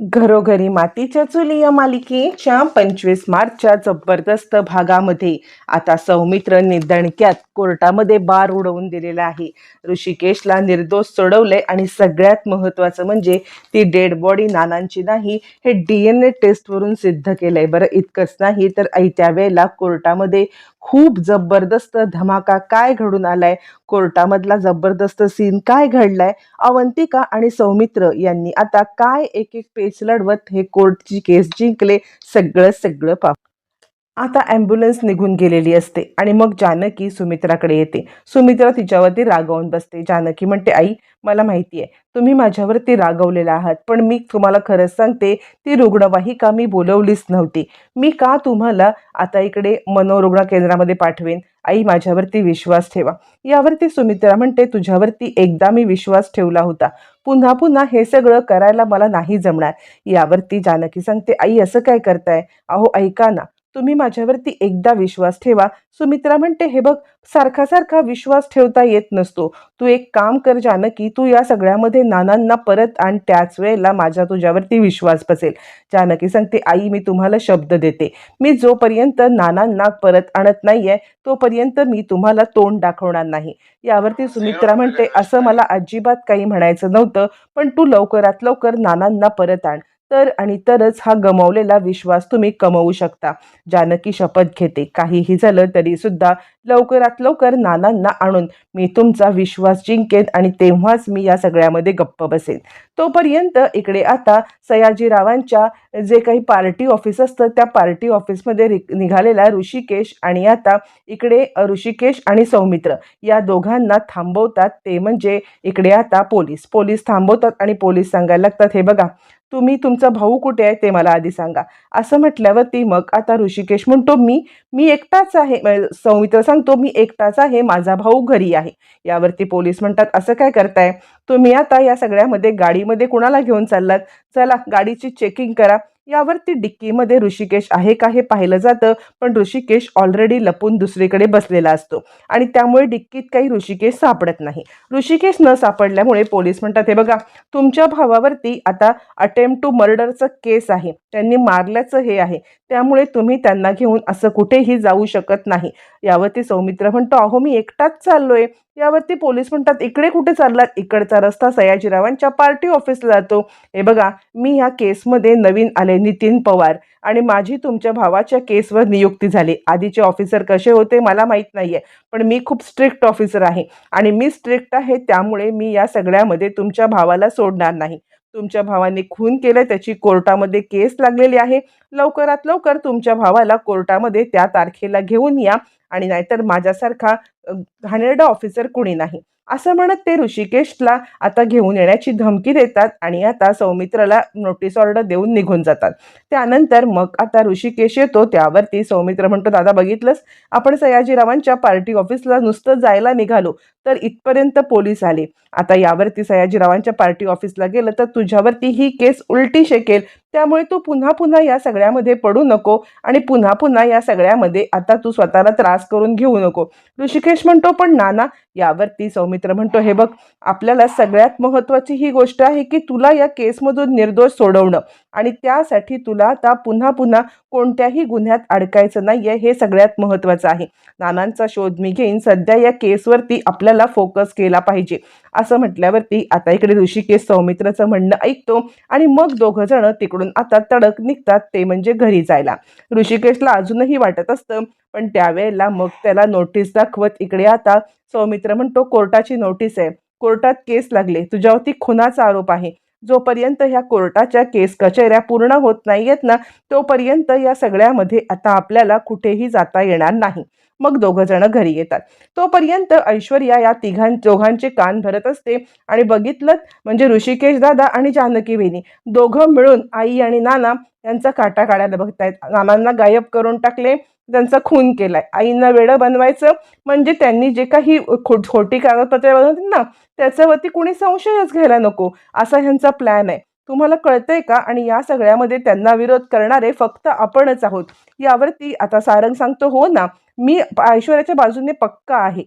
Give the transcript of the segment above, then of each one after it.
घरोघरी मातीच्या चुली या मालिकेच्या पंचवीस मार्चच्या जबरदस्त भागामध्ये आता सौमित्र निदणक्यात. कोर्टामध्ये बार उडवून दिलेला आहे. ऋषिकेशला निर्दोष सोडवले आणि सगळ्यात महत्त्वाचं म्हणजे ती डेड बॉडी नानांची नाही हे डी एन ए टेस्टवरून सिद्ध केलंय. बरं इतकंच नाही तर ऐत्या त्यावेळेला कोर्टामध्ये खूप जबरदस्त धमाका काय घडून आलाय? कोर्टामधला जबरदस्त सीन काय घडलाय? अवंतिका आणि सौमित्र यांनी आता काय एक एक पेच लढवत हे कोर्टची केस जिंकले? सगळं सगळं पाहू. आता ॲम्ब्युलन्स निघून गेलेली असते आणि मग जानकी सुमित्राकडे येते. सुमित्रा तिच्यावरती रागावून बसते. जानकी म्हणते आई मला माहिती आहे तुम्ही माझ्यावरती रागवलेला आहात पण मी तुम्हाला खरंच सांगते ती रुग्णवाहिका मी बोलवलीच नव्हती. मी का तुम्हाला आता इकडे मनोरुग्ण केंद्रामध्ये पाठवेन? आई माझ्यावरती विश्वास ठेवा. यावरती सुमित्रा म्हणते तुझ्यावरती एकदा मी विश्वास ठेवला होता. पुन्हा पुन्हा हे सगळं करायला मला नाही जमणार. यावरती जानकी सांगते आई असं काय करताय? अहो ऐका ना तुम्ही माझ्यावरती एकदा विश्वास ठेवा. सुमित्रा म्हणते हे बघ सारखा सारखा विश्वास ठेवता येत नसतो. तू एक काम कर जानकी तू या सगळ्यामध्ये नानांना परत आण. त्याच वेळेला माझा तुझ्यावरती विश्वास बसेल. जानकी सांगते आई मी तुम्हाला शब्द देते. मी जोपर्यंत नानांना परत आणत नाहीये तोपर्यंत मी तुम्हाला तोंड दाखवणार नाही. यावरती सुमित्रा म्हणते असं मला अजिबात काही म्हणायचं नव्हतं पण तू लवकरात लवकर नानांना परत आण. तर आणि तरच हा गमावलेला विश्वास तुम्ही कमवू शकता. जानकी शपथ घेते. काहीही झालं तरी सुद्धा लवकरात लवकर नानांना आणून मी तुमचा विश्वास जिंकेन आणि तेव्हाच मी या सगळ्यामध्ये गप्प बसेन. तोपर्यंत इकडे आता सयाजीरावांच्या जे काही पार्टी ऑफिस असतं त्या पार्टी ऑफिसमध्ये निघालेला ऋषिकेश आणि आता इकडे ऋषिकेश आणि सौमित्र या दोघांना थांबवतात. ते म्हणजे इकडे आता पोलीस. पोलीस थांबवतात आणि पोलीस सांगायला लागतात हे बघा तुम्ही तुमचा भाऊ कुठे आहे ते मला आधी सांगा. असं म्हटल्यावरती मग आता ऋषिकेश म्हणतो मी मी एकटाच आहे. सौमित्र सांगतो मी एकटाच आहे माझा भाऊ घरी आहे. यावरती पोलीस म्हणतात असं काय करताय? तुम्ही आता या सगळ्यामध्ये गाडीमध्ये कुणाला घेऊन चाललात? चला गाडीची चेकिंग करा. यावरती डिक्कीमध्ये ऋषिकेश आहे का हे पाहिलं जातं पण ऋषिकेश ऑलरेडी लपून दुसरीकडे बसलेला असतो. आणि त्यामुळे डिक्कीत काही ऋषिकेश सापडत नाही. ऋषिकेश न सापडल्यामुळे पोलीस म्हणतात हे बघा तुमच्या भावावरती आता अटेम्प्ट टू मर्डरचं केस आहे. त्यांनी मारल्याचं हे आहे. त्यामुळे तुम्ही त्यांना घेऊन असं कुठेही जाऊ शकत नाही. यावरती सौमित्र म्हणतो अहो मी एकटाच चाललोय. यावरती पोलीस म्हणतात इकडे कुठे चाललात? इकडचा रस्ता सयाजीरावांच्या पार्टी ऑफिसला जातो. हे बघा मी ह्या केसमध्ये नवीन आले नितीन पवार आणि माझी तुमच्या भावाच्या केसवर नियुक्ती झाली. आधीचे ऑफिसर कसे होते मला माहीत नाही आहे पण मी खूप स्ट्रिक्ट ऑफिसर आहे. आणि मी स्ट्रिक्ट आहे त्यामुळे मी या सगळ्यामध्ये तुमच्या भावाला सोडणार नाही. तुमच्या भावाने खून केलं त्याची कोर्टामध्ये केस लागलेली आहे. लवकरात लवकर तुमच्या भावाला कोर्टामध्ये त्या तारखेला घेऊन या आणि नाहीतर माझ्यासारखा घाणेरडा ऑफिसर कुणी नाही. असं म्हणत ते ऋषिकेशला आता घेऊन येण्याची धमकी देतात आणि आता सौमित्राला नोटीस ऑर्डर देऊन निघून जातात. त्यानंतर मग आता ऋषिकेश येतो त्यावरती सौमित्र म्हणतो दादा बघितलंस? आपण सयाजीरावांच्या पार्टी ऑफिसला नुसतं जायला निघालो तर इथपर्यंत पोलीस आले. आता यावरती सयाजीरावांच्या पार्टी ऑफिसला गेलं तर तुझ्यावरती ही केस उलटी शेकेल. त्यामुळे तू पुन्हा पुन्हा या सगळ्यामध्ये पडू नको आणि पुन्हा पुन्हा या सगळ्यामध्ये आता तू स्वतःला त्रास करून घेऊ नको. ऋषिकेश म्हणतो पण नाना यावरती सौमित्र म्हणतो हे बघ आपल्याला सगळ्यात महत्त्वाची ही गोष्ट आहे की तुला या केसमधून निर्दोष सोडवणं. आणि त्यासाठी तुला आता पुन्हा पुन्हा कोणत्याही गुन्ह्यात अडकायचं नाही आहे हे सगळ्यात महत्त्वाचं आहे. नानांचा शोध मी घेईन सध्या या केसवरती आपल्याला फोकस केला पाहिजे. असं म्हटल्यावरती आता इकडे ऋषिकेश सौमित्राचं म्हणणं ऐकतो आणि मग दोघं जण तिकडून आता तडक निघतात ते म्हणजे घरी जायला. ऋषिकेशला अजूनही वाटत असतं पण त्यावेळेला मग त्याला नोटीस दाखवत इकडे आता सौमित्र म्हणतो कोर्टाची नोटीस आहे. कोर्टात केस लागले. तुझ्यावरती खुनाचा आरोप आहे. जोपर्यंत ह्या कोर्टाच्या केस कचेऱ्या पूर्ण होत नाहीयेत ना तोपर्यंत या सगळ्यामध्ये आता आपल्याला कुठेही जाता येणार नाही. मग दोघं जण घरी येतात. तोपर्यंत ऐश्वर्या या तिघां दोघांचे कान भरत असते आणि बघितलं म्हणजे ऋषिकेश दादा आणि जानकी बहिणी दोघं मिळून आई आणि नाना यांचा काटा काढायला बघतायत. नानांना गायब करून टाकले त्यांचा खून केलाय. आईंना वेडं बनवायचं म्हणजे त्यांनी जे काही खोट खोटी कागदपत्रे बनवतील ना त्याच्यावरती कुणी संशयच घ्यायला नको. असा ह्यांचा प्लॅन आहे. तुम्हाला कळतंय का? आणि या सगळ्यामध्ये त्यांना विरोध करणारे फक्त आपणच आहोत. यावरती आता सारंग सांगतो हो ना मी ऐश्वर्याच्या बाजूने पक्का आहे.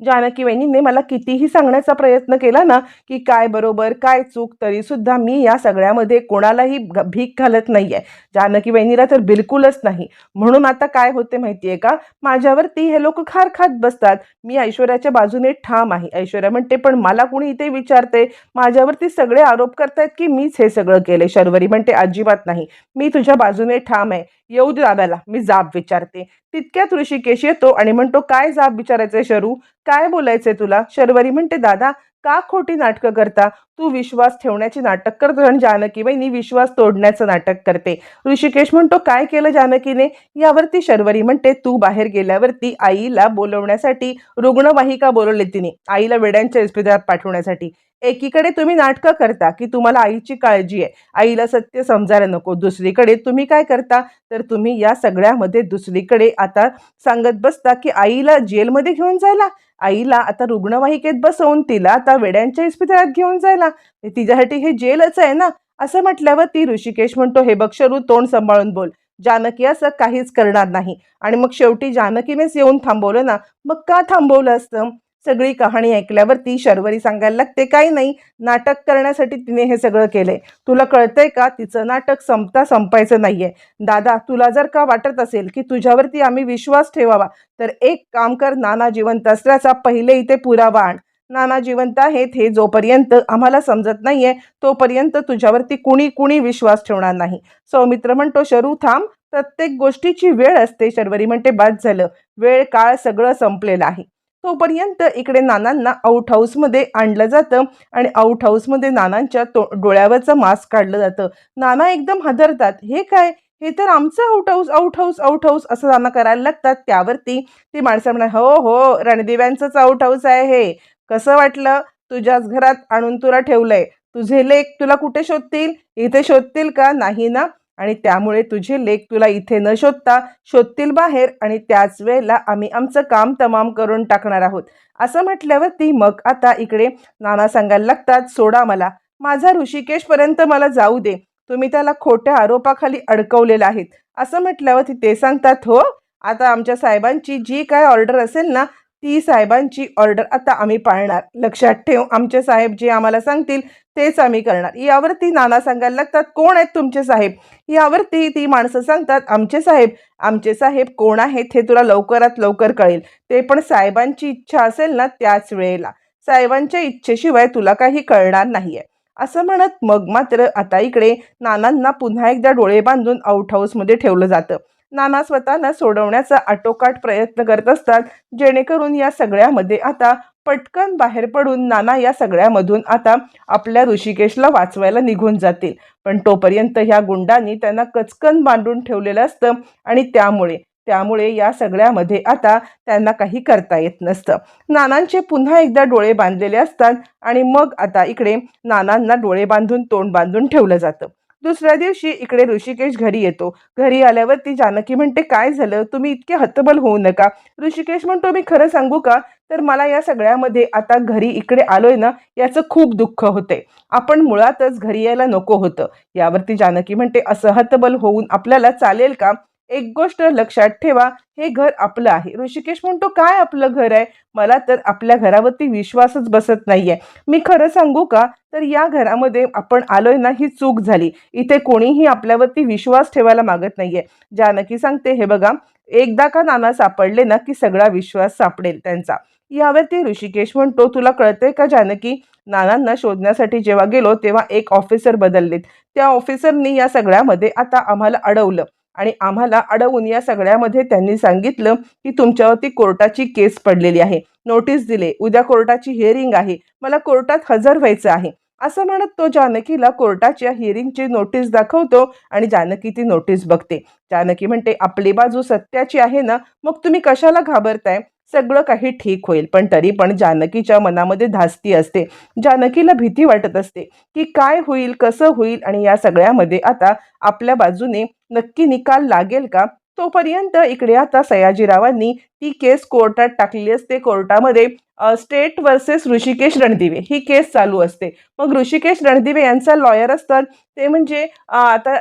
जानकी वहिनीने मला कितीही सांगण्याचा प्रयत्न केला ना की काय बरोबर काय चूक तरी सुद्धा मी या सगळ्यामध्ये कोणालाही भीक घालत नाहीये. जानकी वहिनीला तर बिलकुलच नाही. म्हणून आता काय होते माहितीये का? माझ्यावरती हे लोक खार खात बसतात. मी ऐश्वर्याच्या बाजूने ठाम आहे. ऐश्वर्या म्हणते पण मला कुणी इथे विचारते माझ्यावरती सगळे आरोप करतायत की मीच हे सगळं केले शर्वरी म्हणते अजिबात नाही. मी तुझ्या बाजूने ठाम आहे. येऊ दे दादाला मी जाब विचारते. तितक्यात ऋषिकेश येतो आणि म्हणतो काय जाब विचारायचंय शरू? काय बोलायचंय तुला? शर्वरी म्हणते दादा का खोटी नाटकं करता? तू विश्वास ठेवण्याची नाटक करतो आणि जानकी वहिनी विश्वास तोडण्याचं नाटक करते. ऋषिकेश म्हणतो काय केलं जानकीने? यावरती शर्वरी म्हणते तू बाहेर गेल्यावरती आईला बोलवण्यासाठी रुग्णवाहिका बोलवली तिने आईला वेड्यांच्या इस्पितळात पाठवण्यासाठी. एकीकडे तुम्ही नाटकं करता की तुम्हाला आईची काळजी आहे. आईला सत्य समजायला नको. दुसरीकडे तुम्ही काय करता? तर तुम्ही या सगळ्यामध्ये दुसरीकडे आता सांगत बसता की आईला जेलमध्ये घेऊन जायला आईला आता रुग्णवाहिकेत बसवून तिला आता वेड्यांच्या इस्पितळात घेऊन जायला. तिच्यासाठी हे जेलच आहे ना? असं म्हटल्यावर ती ऋषिकेश म्हणतो हे बक्षरू तोंड सांभाळून बोल. जानकी असं काहीच करणार नाही. आणि मग शेवटी जानकीनेच येऊन थांबवलं ना? मग का थांबवलं असतं? सगळी कहाणी ऐकल्यावरती शर्वरी सांगायला लागते. काही नाही नाटक करण्यासाठी तिने हे सगळं केलंय. तुला कळतंय का? तिचं नाटक संपता संपायचं नाहीये. दादा तुला जर का वाटत असेल की तुझ्यावरती आम्ही विश्वास ठेवावा तर एक काम कर नाना जिवंत असल्याचा पहिले इथे पुरावा आण. नाना जिवंत आहेत हे जोपर्यंत आम्हाला समजत नाहीये तोपर्यंत तुझ्यावरती कुणी कुणी विश्वास ठेवणार नाही. सौमित्र म्हणतो शरू थांब. प्रत्येक गोष्टीची वेळ असते. शर्वरी म्हणते बाद झालं. वेळ काळ सगळं संपलेलं आहे. तोपर्यंत इकडे नानांना आउट हाऊसमध्ये आणलं जातं आणि आउट हाऊसमध्ये नानांच्या तो डोळ्यावरचं मास्क काढलं जातं. नाना एकदम हादरतात. हे काय? हे तर आमचं out house out house out house असं नाना करायला लागतात. त्यावरती ती माणसं म्हणा हो हो रणदिव्यांचंच आउट हाऊस आहे हे. कसं वाटलं? तुझ्याच घरात आणून तुला ठेवलंय. तुझे लेख तुला कुठे शोधतील? इथे शोधतील का? नाही ना. आणि त्यामुळे तुझे लेख तुला इथे न शोधता शोधतील बाहेर आणि त्याच वेळेला आम्ही आमचं काम तमाम करून टाकणार आहोत. असं म्हटल्यावरती मग आता इकडे नाना सांगायला लागतात सोडा मला. माझा ऋषिकेशपर्यंत मला जाऊ दे. तुम्ही त्याला खोट्या आरोपाखाली अडकवलेलं आहेत. असं म्हटल्यावरती ते सांगतात हो आता आमच्या साहेबांची जी काय ऑर्डर असेल ना ती साहेबांची ऑर्डर आता आम्ही पाळणार. लक्षात ठेव आमचे साहेब जे आम्हाला सांगतील तेच आम्ही करणार. यावरती नाना सांगायला लागतात कोण आहेत तुमचे साहेब? यावरती ती माणसं सांगतात आमचे साहेब आमचे साहेब कोण आहेत हे तुला लवकरात लवकर कळेल. ते पण साहेबांची इच्छा असेल ना त्याच वेळेला. साहेबांच्या इच्छेशिवाय तुला काही कळणार नाहीये. असं म्हणत मग मात्र आता इकडे नानांना पुन्हा एकदा डोळे बांधून आउट हाऊसमध्ये ठेवलं जातं. नाना स्वतःला सोडवण्याचा आटोकाट प्रयत्न करत असतात. जेणेकरून या सगळ्यामध्ये आता पटकन बाहेर पडून नाना या सगळ्यामधून आता आपल्या ऋषिकेशला वाचवायला निघून जातील. पण तोपर्यंत ह्या गुंडांनी त्यांना कचकन बांधून ठेवलेलं असतं आणि त्यामुळे त्यामुळे या सगळ्यामध्ये आता त्यांना काही करता येत नसतं. नानांचे पुन्हा एकदा डोळे बांधलेले असतात आणि मग आता इकडे नानांना डोळे बांधून तोंड बांधून ठेवलं जातं. दुसऱ्या दिवशी इकडे ऋषिकेश घरी येतो. घरी आल्यावरती जानकी म्हणते काय झालं? तुम्ही इतके हतबल होऊ नका. ऋषिकेश म्हणतो मी खरं सांगू का? तर मला या सगळ्यामध्ये आता घरी इकडे आलोय ना याचं खूप दुःख होते. आपण मुळातच घरी यायला नको होतं. यावरती जानकी म्हणते असं हतबल होऊन आपल्याला चालेल का? एक गोष्ट लक्षात ठेवा हे घर आपलं आहे. ऋषिकेश म्हणतो काय आपलं घर आहे? मला तर आपल्या घरावरती विश्वासच बसत नाहीये. मी खरं सांगू का? तर या घरामध्ये आपण आलोय ना ही चूक झाली. इथे कोणीही आपल्यावरती विश्वास ठेवायला मागत नाहीये. जानकी सांगते हे बघा एकदा का नाना सापडले ना की सगळा विश्वास सापडेल त्यांचा. यावरती ऋषिकेश म्हणतो तुला कळतंय का जानकी नानांना शोधण्यासाठी जेव्हा गेलो तेव्हा एक ऑफिसर बदललेत. त्या ऑफिसरनी या सगळ्यामध्ये आता आम्हाला अडवलं. आणि आम्हाला अडवून या सगळ्यामध्ये त्यांनी सांगितलं की तुमच्यावरती कोर्टाची केस पडलेली आहे. नोटीस दिले. उद्या कोर्टाची हिअरिंग आहे. मला कोर्टात हजर व्हायचं आहे. असं म्हणत तो जानकीला कोर्टाच्या हिअरिंगची नोटीस दाखवतो आणि जानकी ती नोटीस बघते. जानकी म्हणते आपली बाजू सत्याची आहे ना? मग तुम्ही कशाला घाबरताय? सगळं काही ठीक होईल. पण तरी पण जानकीच्या मनामध्ये धास्ती असते. जानकीला भीती वाटत असते की काय होईल कसं होईल आणि या सगळ्यामध्ये आता आपल्या बाजूने नक्की निकाल लागेल का? तोपर्यंत इकडे आता सयाजीरावांनी ती केस कोर्टात टाकलेली असते. कोर्टामध्ये स्टेट वर्सेस ऋषिकेश रणदिवे. ही केस चालू असते. मग ऋषिकेश रणदिवे यांचा लॉयर असतात. ते म्हणजे आता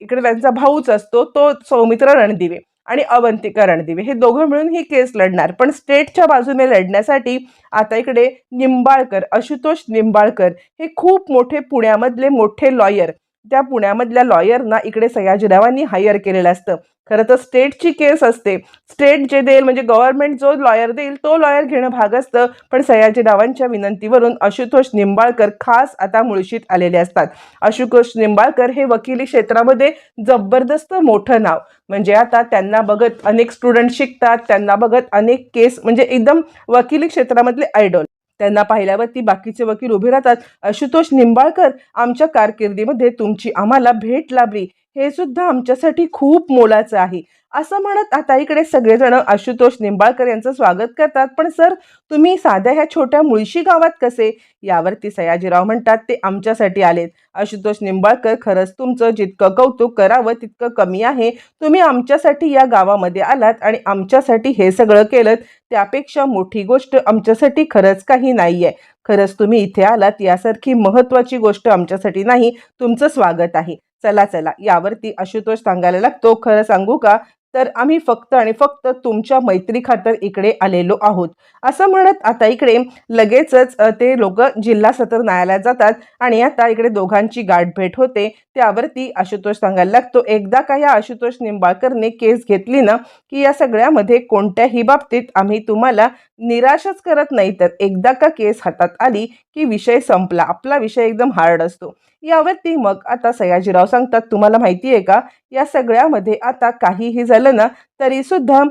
इकडे त्यांचा भाऊच असतो. तो सौमित्र रणदिवे आणि अवंतिका रणदिवे. हे दोघं मिळून ही केस लढणार. पण स्टेटच्या बाजूने लढण्यासाठी आता इकडे निंबाळकर आशुतोष निंबाळकर हे खूप मोठे पुण्यामधले मोठे लॉयर त्या पुण्यामधल्या लॉयरना इकडे सयाजीरावांनी हायर केलेलं असतं. खरं तर स्टेटची केस असते. स्टेट जे देईल म्हणजे गव्हर्नमेंट जो लॉयर देईल तो लॉयर घेणं भाग असतं. पण सयाजीरावांच्या विनंतीवरून आशुतोष निंबाळकर खास आता मुळशीत आलेले असतात. आशुतोष निंबाळकर हे वकिली क्षेत्रामध्ये जबरदस्त मोठं नाव. म्हणजे आता त्यांना बघत अनेक स्टुडंट शिकतात त्यांना बघत अनेक केस म्हणजे एकदम वकिली क्षेत्रामधले आयडॉल त्यांना पाहिल्यावरती बाकीचे वकील उभे राहतात. आशुतोष निंबाळकर आमच्या कारकिर्दीमध्ये तुमची आम्हाला भेट लाभली. हे सुद्धा आमच्यासाठी खूप मोलाचं आहे. असं म्हणत आता इकडे सगळेजण आशुतोष निंबाळकर यांचं स्वागत करतात. पण सर तुम्ही साध्या ह्या छोट्या मुळशी गावात कसे? यावरती सयाजीराव म्हणतात ते आमच्यासाठी आलेत. आशुतोष निंबाळकर खरंच तुमचं जितकं कौतुक करावं तितकं कमी आहे. तुम्ही आमच्यासाठी या गावामध्ये आलात आणि आमच्यासाठी हे सगळं केलं त्यापेक्षा मोठी गोष्ट आमच्यासाठी खरंच काही नाही आहे खरंच तुम्ही इथे आलात यासारखी महत्त्वाची गोष्ट आमच्यासाठी नाही. तुमचं स्वागत आहे. चला चला. यावरती आशुतोष सांगायला लागतो. खरं सांगू का? तर आम्ही फक्त आणि फक्त तुमच्या मैत्री खातर इकडे आलेलो आहोत. असं म्हणत आता इकडे लगेचच ते लोक जिल्हा सत्र न्यायालयात जातात आणि आता इकडे दोघांची गाठभेट होते. त्यावरती आशुतोष सांगायला लागतो एकदा का या आशुतोष निंबाळकरने केस घेतली ना की या सगळ्यामध्ये कोणत्याही बाबतीत आम्ही तुम्हाला निराशच करत नाही तर एकदा का केस हातात आली की विषय संपला आपला विषय एकदम हार्ड असतो. यावरती मग आता सयाजीराव सांगतात तुम्हाला माहिती आहे का? या सगळ्यामध्ये आता काहीही झालं ना तरी सुद्धा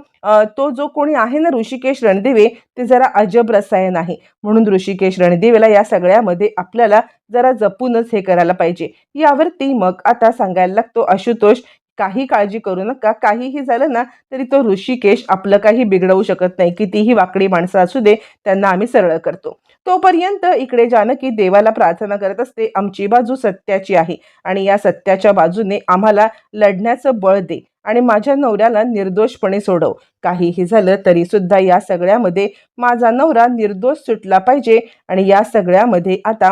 तो जो कोणी आहे ना ऋषिकेश रणदिवे ते जरा अजब रसायन आहे. म्हणून ऋषिकेश रणदिवेला या सगळ्यामध्ये आपल्याला जरा जपूनच हे करायला पाहिजे. यावरती मग आता सांगायला लागतो आशुतोष काही काळजी करू नका. काहीही झालं ना तरी तो ऋषिकेश आपलं काही बिघडवू शकत नाही. कितीही वाकडी माणसं असू दे त्यांना आम्ही सरळ करतो. तोपर्यंत इकडे जानकी देवाला प्रार्थना करत असते आमची बाजू सत्याची आहे आणि या सत्याच्या बाजूने आम्हाला लढण्याचं बळ दे आणि माझ्या नवऱ्याला निर्दोषपणे सोडव. काहीही झालं तरी सुद्धा या सगळ्यामध्ये माझा नवरा निर्दोष सुटला पाहिजे आणि या सगळ्यामध्ये आता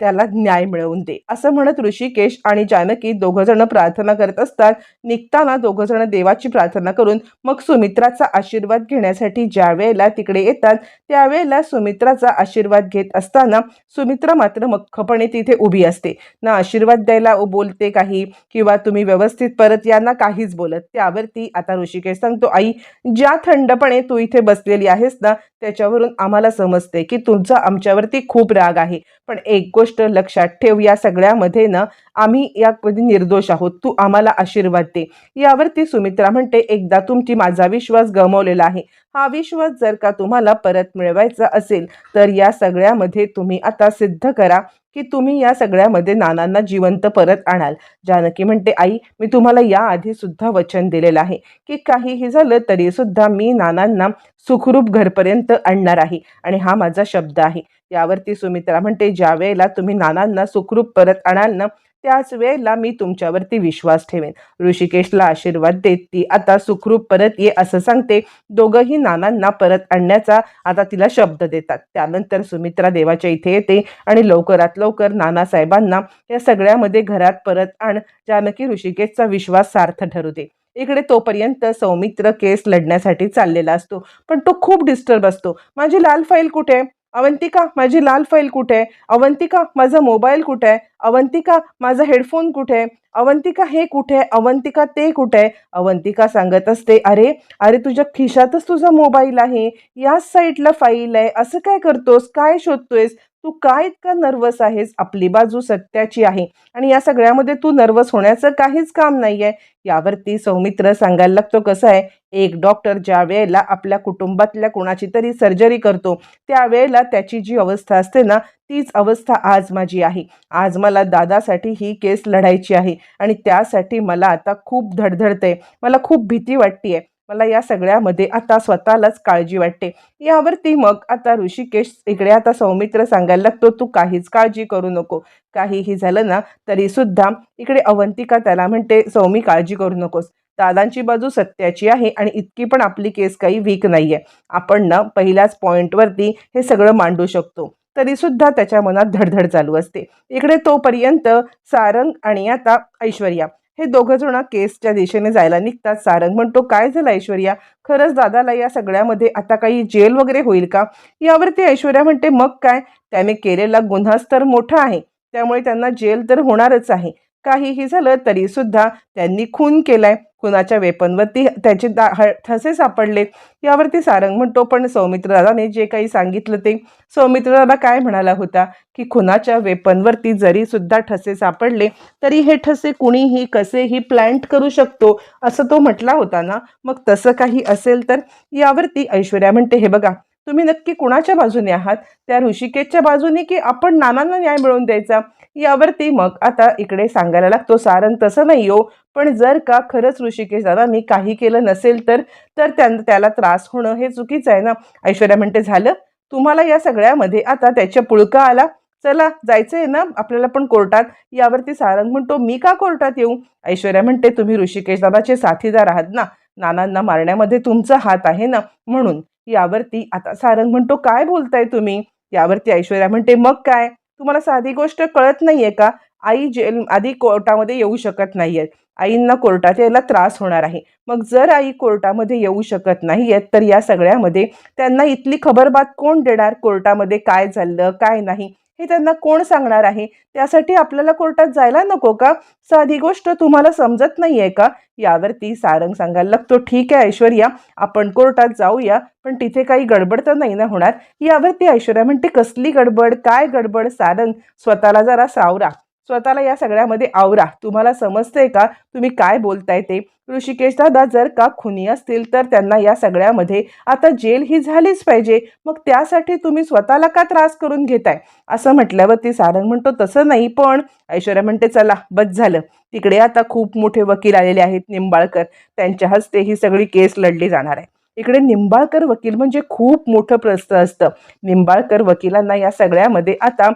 त्याला न्याय मिळवून दे. असं म्हणत ऋषिकेश आणि जानकी दोघं जण प्रार्थना करत असतात. निघताना दोघं जण देवाची प्रार्थना करून मग सुमित्राचा आशीर्वाद घेण्यासाठी ज्या वेळेला तिकडे येतात त्यावेळेला सुमित्राचा आशीर्वाद घेत असताना सुमित्रा मात्र मख्खपणे तिथे उभी असते. ना आशीर्वाद द्यायला बोलते काही किंवा तुम्ही व्यवस्थित परत यांना काहीच बोलत. त्यावरती आता ऋषिकेश सांगतो आई ज्या थंडपणे तू इथे बसलेली आहेस ना त्याच्यावरून आम्हाला समजते की तुमचा आमच्यावरती खूप राग आहे. पण एक गोष्ट लक्षात ठेव या सगळ्यामध्ये ना आम्ही यामध्ये निर्दोष आहोत. तू आम्हाला आशीर्वाद दे. यावरती सुमित्रा म्हणते एकदा तुमची माझा विश्वास गमावलेला आहे. हा विश्वास जर का तुम्हाला परत मिळवायचा असेल तर या सगळ्यामध्ये तुम्ही आता सिद्ध करा. की तुम्ही या सगळ्यामध्ये नानांना जिवंत परत आणाल. जानकी म्हणते आई मी तुम्हाला याआधी सुद्धा वचन दिलेलं आहे की काहीही झालं तरी सुद्धा मी नानांना सुखरूप घरपर्यंत आणणार आहे आणि हा माझा शब्द आहे. यावरती सुमित्रा म्हणते ज्या वेळेला तुम्ही नानांना सुखरूप परत आणाल ना त्याच वेळेला मी तुमच्यावरती विश्वास ठेवेन. ऋषिकेशला आशीर्वाद देत ती आता सुखरूप परत ये असं सांगते. दोघंही नानांना परत आणण्याचा आता तिला शब्द देतात. त्यानंतर सुमित्रा देवाच्या इथे येते आणि लवकरात लवकर नानासाहेबांना या सगळ्यामध्ये घरात परत आण. जानकी ऋषिकेशचा विश्वास सार्थ ठरू दे. इकडे तोपर्यंत सौमित्र केस लढण्यासाठी चाललेला असतो. पण तो खूप डिस्टर्ब असतो. माझी लाल फाईल कुठे? आहे अवंतिका माझी लाल फाईल कुठे? आहे अवंतिका माझा मोबाईल कुठे? आहे अवंतिका माझा हेडफोन कुठे? आहे अवंतिका हे कुठे? आहे अवंतिका ते कुठे? आहे अवंतिका सांगत असते अरे अरे तुझ्या खिशातच तुझा मोबाईल आहे. याच साईडला फाईल आहे. असं काय करतोस? काय शोधतोयस? तू काय इतका नर्वस आहेस? आपली बाजू सत्याची आहे. आणि या सगळ्यामध्ये तू नर्वस होण्याचं काहीच काम नाही आहे यावरती सौमित्र सांगायला लागतो कसं आहे? एक डॉक्टर ज्या वेळेला आपल्या कुटुंबातल्या कोणाची तरी सर्जरी करतो त्यावेळेला त्याची जी अवस्था असते ना तीच अवस्था आज माझी आहे. आज मला दादासाठी ही केस लढायची आहे. आणि त्यासाठी मला आता खूप धडधडते मला खूप भीती वाटते आहे मला या सगळ्यामध्ये आता स्वतःलाच काळजी वाटते. यावरती मग आता ऋषिकेश इकडे आता सौमित्र सांगायला लागतो तू काहीच काळजी करू नको. काहीही झालं ना तरी सुद्धा इकडे अवंतिका त्याला म्हणते सौमी काळजी करू नकोस. दादांची बाजू सत्याची आहे आणि इतकी पण आपली केस काही वीक नाही आहे आपण ना पहिल्याच पॉईंटवरती हे सगळं मांडू शकतो. तरीसुद्धा त्याच्या मनात धडधड चालू असते. इकडे तोपर्यंत सारंग आणि आता ऐश्वर्या हे दोघं जण केसच्या दिशेने जायला निघतात. सारंग म्हणतो काय झालं ऐश्वर्या? खरंच दादाला या सगळ्यामध्ये आता काही जेल वगैरे होईल का? यावरती ऐश्वर्या म्हणते मग काय? त्याने केलेला गुन्हाच तर मोठा आहे. त्यामुळे त्यांना जेल तर होणारच आहे. काहीही झालं तरी सुद्धा त्यांनी खून केलाय. कुणाच्या वेपनवरती त्याचे दा ठसे सापडले यावरती सारंग म्हणतो पण सौमित्रदादाने जे काही सांगितलं ते सौमित्रदादा काय म्हणाला होता? की खुनाच्या वेपनवरती जरी सुद्धा ठसे सापडले तरी हे ठसे कुणीही कसेही प्लॅन्ट करू शकतो असं तो म्हटला होता ना? मग तसं काही असेल तर? यावरती ऐश्वर्या म्हणते हे बघा तुम्ही नक्की कुणाच्या बाजूने आहात? त्या ऋषिकेशच्या बाजूने की आपण नानांना न्याय मिळवून द्यायचा? यावरती मग आता इकडे सांगायला लागतो सारंग तसं नाही हो पण जर का खरंच ऋषिकेश दादांनी काही केलं नसेल तर तर त्याला त्रास होणं हे चुकीचं आहे ना? ऐश्वर्या म्हणते झालं? तुम्हाला या सगळ्यामध्ये आता त्याच्या पुळका आला? चला जायचं आहे ना आपल्याला पण कोर्टात? यावरती सारंग म्हणतो मी का कोर्टात येऊ? ऐश्वर्या म्हणते तुम्ही ऋषिकेश दादाचे साथीदार आहात ना? नानांना मारण्यामध्ये तुमचा हात आहे ना? म्हणून यावरती आता सारंग म्हणतो काय बोलताय तुम्ही? यावरती ऐश्वर्या म्हणते मग काय? तुम्हाला साधी गोष्ट कळत नाहीये का? आई जेल आधी कोर्टामध्ये येऊ शकत नाहीये आईंना कोर्टात यायला त्रास होणार आहे. मग जर आई कोर्टामध्ये येऊ शकत नाहीयेत तर या सगळ्यामध्ये त्यांना इथली खबरबात कोण देणार? कोर्टामध्ये काय झालं काय नाही? हे त्यांना कोण सांगणार आहे? त्यासाठी आपल्याला कोर्टात जायला नको का? साधी गोष्ट तुम्हाला समजत नाही आहे का? यावरती सारंग सांगायला लागतो ठीक आहे ऐश्वर्या आपण कोर्टात जाऊया पण तिथे काही गडबड तर नाही ना होणार? यावरती ऐश्वर्या म्हणते कसली गडबड? काय गडबड? सारंग स्वतःला जरा सावरा. स्वतःला या सगळ्यामध्ये आवरा. तुम्हाला समजते का? तुम्ही काय बोलताय ते? ऋषिकेश दादा जर का खुनी असतील तर त्यांना या सगळ्यामध्ये आता जेल ही झालीच पाहिजे. मग त्यासाठी तुम्ही स्वतःला का त्रास करून घेताय? असं म्हटल्यावरती सारंग म्हणतो तसं नाही पण ऐश्वर्या म्हणते चला बस झालं. तिकडे आता खूप मोठे वकील आलेले आहेत निंबाळकर. त्यांच्या हस्ते ही सगळी केस लढली जाणार आहे. इकडे निंबाळकर वकील म्हणजे खूप मोठं प्रस्त असतं. निंबाळकर वकिलांना या सगळ्यामध्ये आता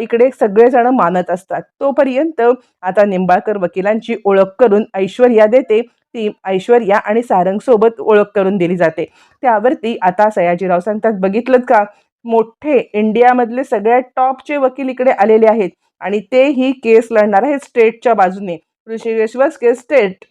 इकडे सगळेजण मानत असतात. तोपर्यंत आता निंबाळकर वकिलांची ओळख करून ऐश्वर्या देते. ती ऐश्वर्या आणि सारंगसोबत ओळख करून दिली जाते. त्यावरती आता सयाजीराव सांगतात बघितलं का? मोठे इंडियामधले सगळ्यात टॉपचे वकील इकडे आलेले आहेत आणि ते ही केस लढणार आहेत स्टेटच्या बाजूने. ऋषिकेश्वर केस स्टेट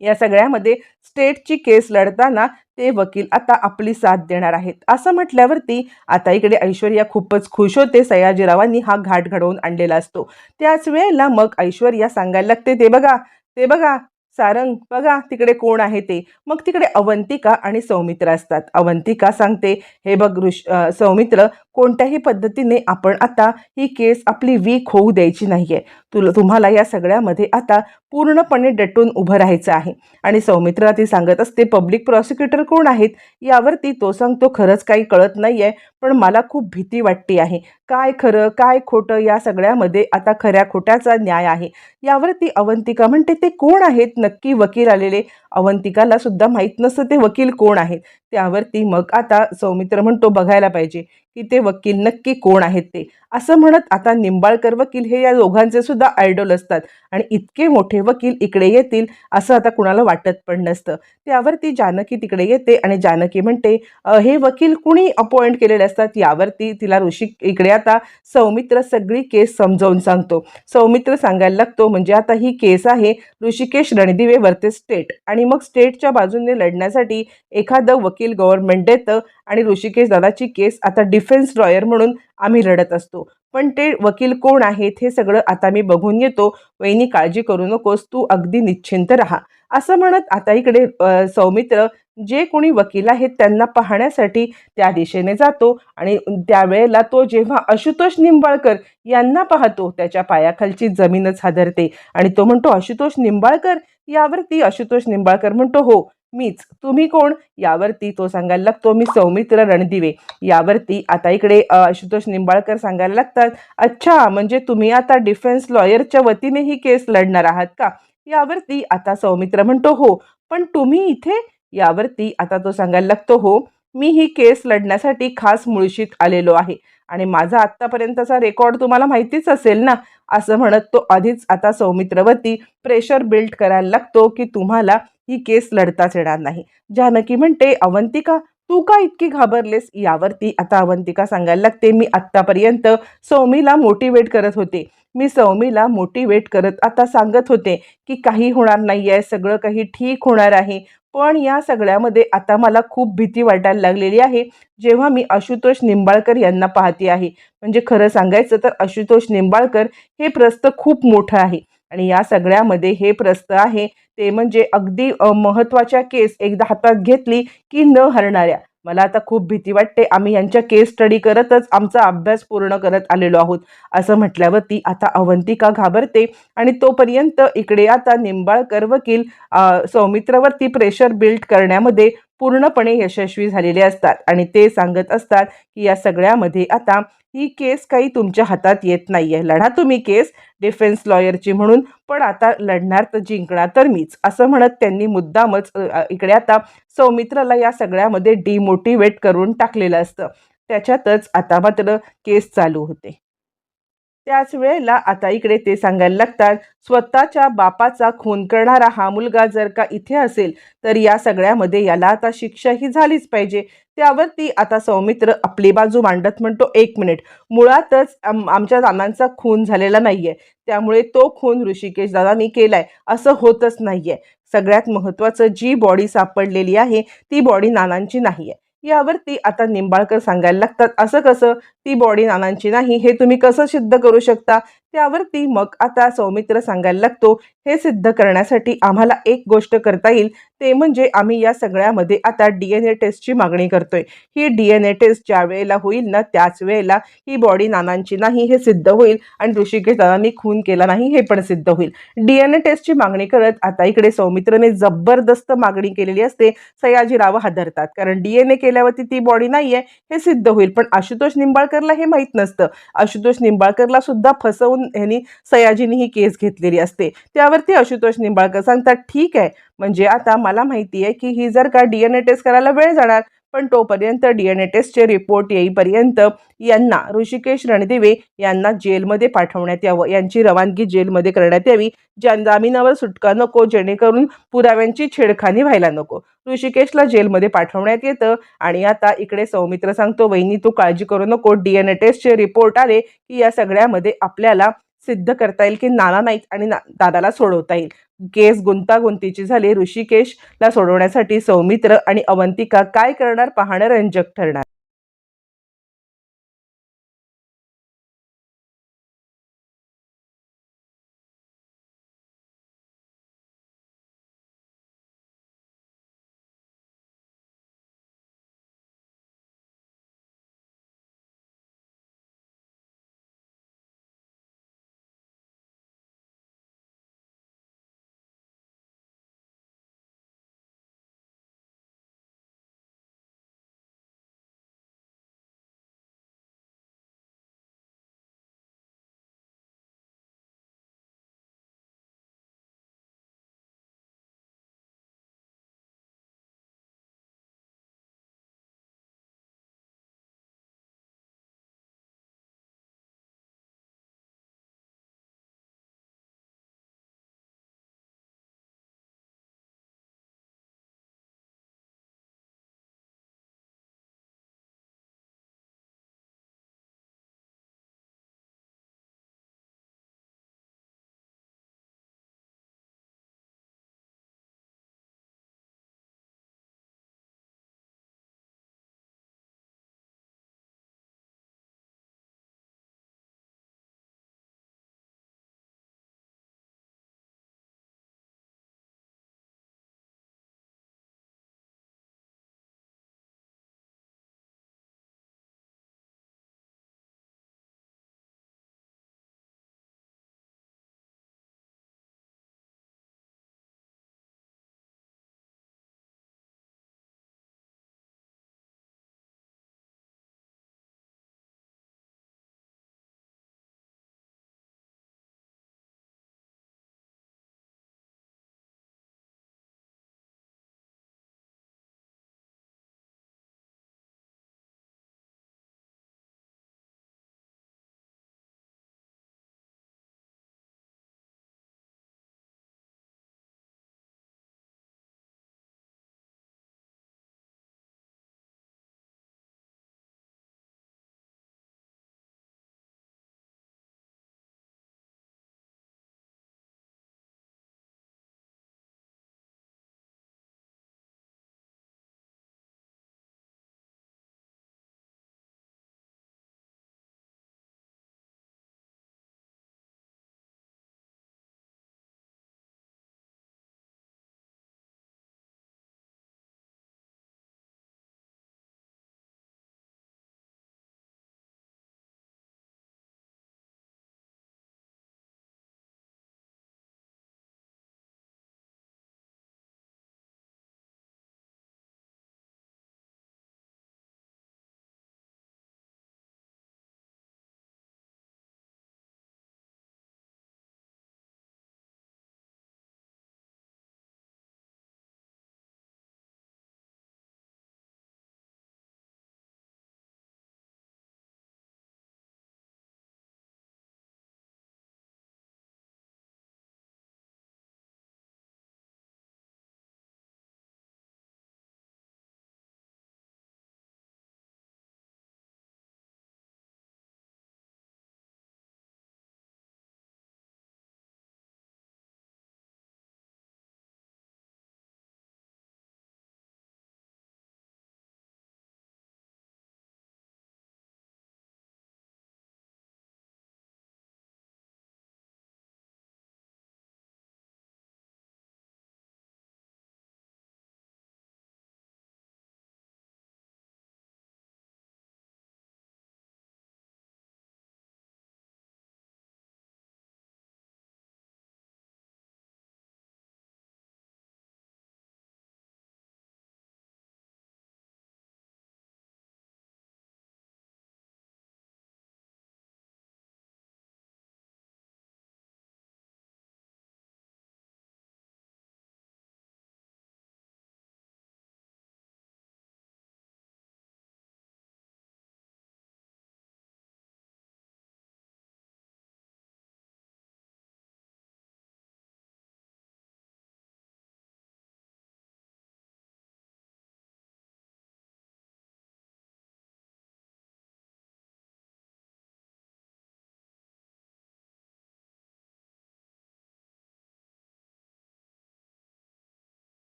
या सगळ्यामध्ये स्टेटची केस लढताना ते वकील आता आपली साथ देणार आहेत. असं म्हटल्यावरती आता इकडे ऐश्वर्या खूपच खुश होते. सयाजीरावांनी हा घाट घडवून आणलेला असतो. त्याच वेळेला मग ऐश्वर्या सांगायला लागते ते बघा ते बघा सारंग बघा तिकडे कोण आहे ते. मग तिकडे अवंतिका आणि सौमित्र असतात. अवंतिका सांगते हे बघ ऋष सौमित्र कोणत्याही पद्धतीने आपण आता ही केस आपली वीक होऊ द्यायची नाही आहे तुला तुम्हाला या सगळ्यामध्ये आता पूर्णपणे डटून उभं राहायचं आहे. आणि सौमित्रा ती सांगत असते पब्लिक प्रॉसिक्युटर कोण आहेत? यावरती तो सांगतो खरंच काही कळत नाही आहे पण मला खूप भीती वाटते आहे. काय खरं काय खोटं या सगळ्यामध्ये आता खऱ्या खोट्याचा न्याय आहे. यावरती अवंतिका म्हणते ते कोण आहेत? नक्की वकील आलेले अवंतिकाला सुद्धा माहीत नसतं ते वकील कोण आहेत. त्यावरती मग आता सौमित्र म्हणतो बघायला पाहिजे की ते वकील नक्की कोण आहेत ते. असं म्हणत आता निंबाळकर वकील हे या दोघांचे सुद्धा आयडॉल असतात. आणि इतके मोठे वकील इकडे येतील असं आता कुणाला वाटत पण नसतं. त्यावरती जानकी तिकडे येते आणि जानकी म्हणते हे वकील कुणी अपॉइंट केलेले असतात? यावरती तिला ऋषी इकडे आता सौमित्र सगळी केस समजावून सांगतो. सौमित्र सांगायला लागतो म्हणजे आता ही केस आहे ऋषिकेश रणदिवे वर्ते स्टेट आणि मग स्टेटच्या बाजूने लढण्यासाठी एखादं वकील गव्हर्नमेंट देतं आणि ऋषिकेश दादाची केस आता डिफेन्स लॉयर म्हणून आम्ही लढत असतो. पण ते वकील कोण आहेत हे सगळं आता मी बघून येतो वहिनी काळजी करू नकोस तू अगदी निश्चिंत राहा. असं म्हणत आता इकडे सौमित्र जे कोणी वकील आहेत त्यांना पाहण्यासाठी त्या दिशेने जातो आणि त्यावेळेला तो जेव्हा आशुतोष निंबाळकर यांना पाहतो त्याच्या पायाखालची जमीनच हादरते आणि तो म्हणतो आशुतोष निंबाळकर यावरती आशुतोष निंबाळकर म्हणतो हो मीच. तुम्ही कोण? यावरती तो सांगायला लागतो मी सौमित्र रणदिवे. यावरती आता इकडे आशुतोष निंबाळकर सांगायला लागतात अच्छा म्हणजे तुम्ही आता डिफेन्स लॉयरच्या वतीने ही केस लढणार आहात का? यावरती आता सौमित्र म्हणतो हो पण तुम्ही इथे? यावरती आता तो सांगायला लागतो हो मी ही केस लढण्यासाठी खास मुळशीत आलेलो आहे आणि माझा आत्तापर्यंतचा रेकॉर्ड तुम्हाला माहितीच असेल ना असं म्हणत तो आधीच आता सौमित्रवरती प्रेशर बिल्ड करायला लागतो की तुम्हाला ही केस लढताच येणार नाही. जानकी म्हणते अवंतिका तू का इतकी घाबरलेस? यावरती आता अवंतिका सांगायला लागते मी आत्तापर्यंत सौमीला मोटिवेट करत होते. मी सौमीला मोटिवेट करत आता सांगत होते की काही होणार नाही आहे सगळं काही ठीक होणार आहे. पण या सगळ्यामध्ये आता मला खूप भीती वाटायला लागलेली आहे. जेव्हा मी आशुतोष निंबाळकर यांना पाहते आहे. म्हणजे खरं सांगायचं तर आशुतोष निंबाळकर हे प्रस्त खूप मोठं आहे. आणि या सगळ्यामध्ये हे प्रस्त आहे. ते म्हणजे अगदी महत्त्वाच्या केस एकदा हातात घेतली की न हरणाऱ्या. मला आता खूप भीती वाटते. आम्ही यांच्या केस स्टडी करतच आमचा अभ्यास पूर्ण करत आलेलो आहोत. असं म्हटल्यावरती आता अवंतिका घाबरते आणि तोपर्यंत इकडे आता निंबाळकर वकील सौमित्रवरती प्रेशर बिल्ड करण्यामध्ये पूर्णपणे यशस्वी झालेले असतात आणि ते सांगत असतात की या सगळ्यामध्ये आता ही केस काही तुमच्या हातात येत नाही आहे लढा तुम्ही केस डिफेन्स लॉयरची म्हणून पण आता लढणार तर जिंकणार तर मीच असं म्हणत त्यांनी मुद्दामच इकडे आता सौमित्राला या सगळ्यामध्ये डिमोटिवेट करून टाकलेलं असतं. त्याच्यातच आता मात्र केस चालू होते. त्याच वेळेला आता इकडे ते सांगायला लागतात स्वतःच्या बापाचा खून करणारा हा मुलगा जर का इथे असेल तर या सगळ्यामध्ये याला आता शिक्षा ही झालीच पाहिजे. त्यावरती आता सौमित्र आपली बाजू मांडत म्हणतो एक मिनिट मुळातच आम- आमच्या नानांचा खून झालेला नाहीये. त्यामुळे तो खून ऋषिकेश दादांनी केलाय. असं होतच नाहीये. सगळ्यात महत्त्वाचं जी बॉडी सापडलेली आहे ती बॉडी नानांची नाहीये. यावरती आता निंबाळकर सांगायला लागतात असं कसं? ती बॉडी नानांची नाही. हे तुम्ही कसं सिद्ध करू शकता? त्यावरती मग आता सौमित्र सांगायला लागतो. हे सिद्ध करण्यासाठी आम्हाला एक गोष्ट करता येईल. ते म्हणजे आम्ही या सगळ्यामध्ये आता डी एन ए टेस्टची मागणी करतोय. ही डी एन ए टेस्ट ज्या वेळेला होईल ना त्याच वेळेला ही बॉडी नानांची नाही हे सिद्ध होईल. आणि ऋषिकेश दादांनी खून केला नाही हे पण सिद्ध होईल. डी एन ए टेस्टची मागणी करत आता इकडे सौमित्रने जबरदस्त मागणी केलेली असते. सयाजीराव हादरतात. कारण डी एन ए केल्यावरती ती बॉडी नाही आहे हे सिद्ध होईल. पण आशुतोष निंबाळकरला हे माहीत नसतं. आशुतोष निंबाळकरला सुद्धा फसवून ह्यांनी सयाजीने ही केस घेतलेली असते. त्यावरती आशुतोष निंबाळकर सांगतात ठीक आहे. म्हणजे आता मला माहिती आहे की ही जर का डी एन ए टेस्ट करायला वेळ जाणार पण तोपर्यंत डी एन ए टेस्टचे रिपोर्ट येईपर्यंत यांना ऋषिकेश रणदिवे यांना जेलमध्ये पाठवण्यात यावं. यांची रवानगी जेलमध्ये करण्यात यावी. ज्या जामिनावर सुटका नको जेणेकरून पुराव्यांची छेडखानी व्हायला नको. ऋषिकेशला जेलमध्ये पाठवण्यात येतं आणि आता इकडे सौमित्र सांगतो वहिनी तू काळजी करू नको. डी एन ए टेस्टचे रिपोर्ट आले की या सगळ्यामध्ये आपल्याला सिद्ध करता येईल की नाना नाईक आणि ना दादाला सोडवता येईल. केस गुंतागुंतीची झाली ऋषिकेशला सोडवण्यासाठी सौमित्र आणि अवंतिका काय करणार? पाहणं रंजक ठरणार.